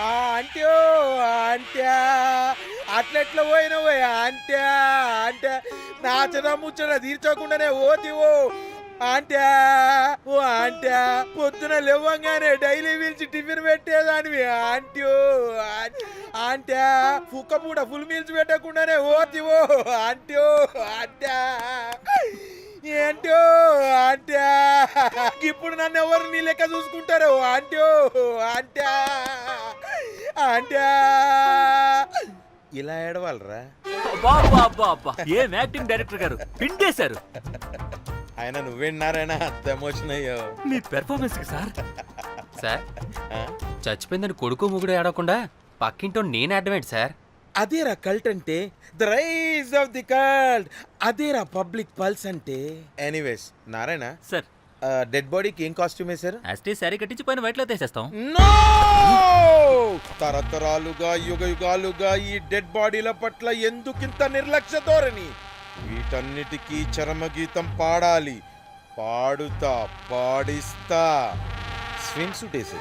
అంట్యో అంట్యా అట్లెట్లా పోయినవో అంట్యా అంటే చిన్న ముచ్చట తీర్చకుండానే ఓతివో అంట్యా ఓ అంట్యా పొద్దున లేవంగానే డైలీ పిలిచి టిఫిన్ పెట్టేదానివి ఆంట్యో అంట్యా కుక్క పూట ఫుల్ మీల్స్ పెట్టకుండానే ఓతివో అంట్యో అంట్యా ఏంటో అంట్యా ఇప్పుడు నన్ను ఎవరు నీ లెక్క చూసుకుంటారు? అంటో అంట్యా అంట్యా ఇలా ఏడవాలరా? అబ్బా, అబ్బా. ఏం యాక్టింగ్ డైరెక్టర్ గారు? పిండేశారు ఆయన నువ్వేనారైనా అంత ఎమోషన్ అయ్యో. మీ పెర్ఫార్మెన్స్కి సార్. సార్? చచ్చిపోయిందని కొడుకు ముగుడు ఏడవకుండా పక్కింటో నేను అడ్డమేంటి సార్. అదేరా కల్ట్ అంటే? The rise of the cult అదేరా పబ్లిక్ పల్స్ అంటే? Anyways Narayana sir. డెడ్ బాడీకి ఏం కాస్ట్యూమ్ వేశారు? యాస్టీ శారీ కట్టించి పైన వైట్లో తీసేస్తాం నో తరతరాలుగా యుగ యుగాలుగా ఈ డెడ్ బాడీల పట్ల ఎందుకింత నిర్లక్ష్య ధోరణి? వీటన్నిటికీ చరమగీతం పాడాలి. పాడుతా పాడిస్తా. స్విమ్ సూట్ వేసి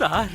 సార్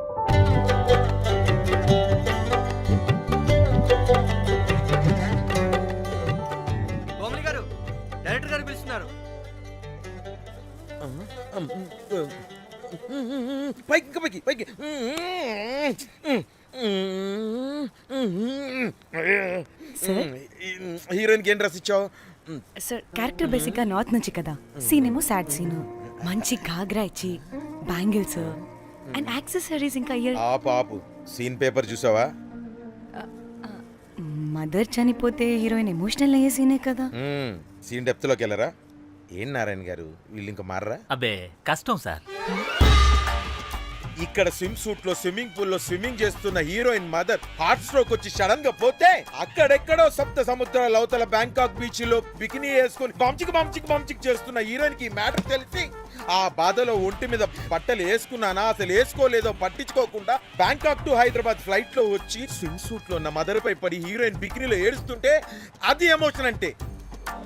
డైరెక్టర్ గారు పిలుస్తున్నారు. పైకి ఇంకా పైకి. పైకి హీరోయిన్కి ఏం డ్రెస్ ఇచ్చావు? సార్ క్యారెక్టర్ బేసిక్గా నార్త్ నుంచి కదా. సీన్ ఏమో సాడ్ సీన్ మంచి గాగ్రా ఇచ్చి బ్యాంగిల్స్ అండ్ యాక్సెసరీస్ ఇంకా ఇయర్ ఆపు ఆపు. సీన్ పేపర్ చూసావా? మదర్ చనిపోతే హీరోయిన్ ఎమోషనల్ అయ్యే సీనే కదా. సీన్ డెప్త్లోకి వెళ్ళరా? ఏం నారాయణ గారు? వీళ్ళు ఇంకా మారరా? అబ్బే కష్టం సార్. ఇక్కడ స్విమ్ సూట్లో స్విమ్మింగ్ పూల్లో స్విమ్మింగ్ చేస్తున్న హీరోయిన్ మదర్ హార్ట్ స్ట్రోక్ వచ్చి సడన్గా పోతే అక్కడెక్కడో సప్త సముద్రాల అవతల బ్యాంకాక్ బీచ్లో బికినీ వేసుకొని బంచిక్ బంచిక్ బంచిక్ చేస్తున్న హీరోయిన్కి మ్యాటర్ తెలిసి ఆ బాధలో ఒంటి మీద బట్టలు వేసుకున్నానా అసలు వేసుకోలేదో పట్టించుకోకుండా బ్యాంకాక్ టు హైదరాబాద్ ఫ్లైట్లో వచ్చి స్విమ్ సూట్లో ఉన్న మదర్ పై పడి హీరోయిన్ బికినీలో ఏడుస్తుంటే అది ఎమోషన్ అంటే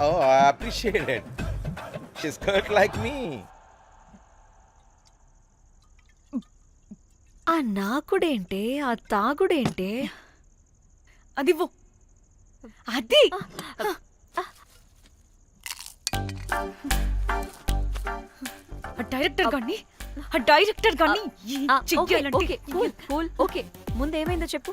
oh I appreciate it like me ah నాకుడేంటే ఆ తాగుడేంటే? అది అది! ఆ డైరెక్టర్ గాని ఆ డైరెక్టర్ గాని ఏం okay okay cool cool okay. ముందు ఏమైందో చెప్పు.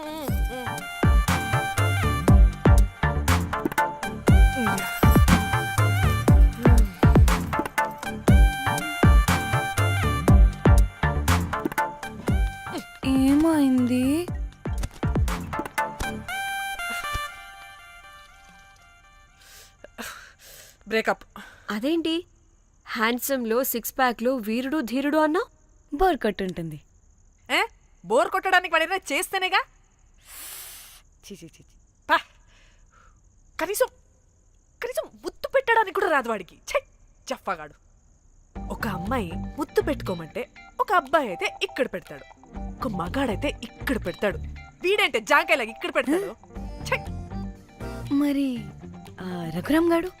బ్రేకప్. అదేంటి? హ్యాండ్సమ్లో సిక్స్ ప్యాక్లో వీరుడు ధీరుడు అన్నా? బోర్ కొట్టుంటుంది. ఏ? బోర్ కొట్టడానికి వాడైనా చేస్తేనేగా? చీ చీ చీ చీ. పా. కనీసం కనీసం ముద్దు పెట్టడానికి కూడా రాదు వాడికి. ఛై జఫాగాడు ఒక అమ్మాయి ముద్దు పెట్టుకోమంటే ఒక అబ్బాయి అయితే ఇక్కడ పెడతాడు. ఒక మగాడైతే ఇక్కడ పెడతాడు. వీడంటే జాంకాయలాగా ఇక్కడ పెడతాడు. ఛై. మరి ఆ, రఘురామ్ గాడు?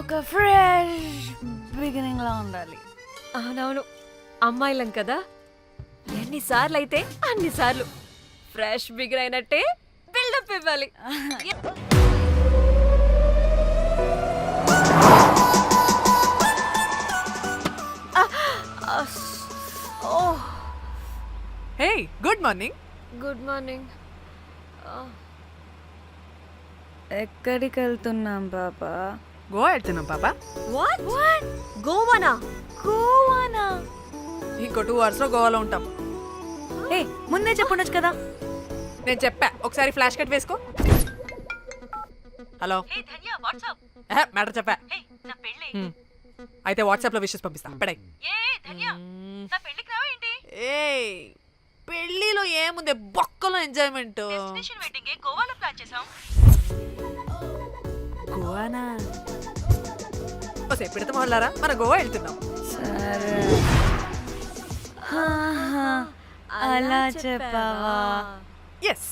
ఒక ఫ్రెష్ బిగినింగ్ లా ఉండాలి. అవునవును. అమ్మాయిలం కదా. ఎన్నిసార్లు అయితే అన్నిసార్లు ఫ్రెష్ బిగర్ అయినట్టే బిల్డప్ ఇవ్వాలి. Hey good morning good morning ఎక్కడికి వెళ్తున్నాం పాపా గోవా వెళ్తున్నాం పాపా. వాట్ వాట్ గోవానా? గోవానా? ఇంకో టూ అవర్స్లో గోవాలో ఉంటాం. ఏ ముందే చెప్పుండొచ్చు కదా. నేను చెప్పా. ఒకసారి ఫ్లాష్ కట్ వేసుకో. హలో. మ్యాటర్ చెప్పా. అయితే వాట్సాప్లో విషెస్ పంపిస్తా. పడాయి ఏ పెళ్ళిలో ఏముంది? బొక్కలో ఎంజాయ్మెంట్. గోవానా? ఓసే పెడతాం వాళ్ళారా మన గోవా వెళ్తున్నాం. సరే. అలా చెప్పావా? ఎస్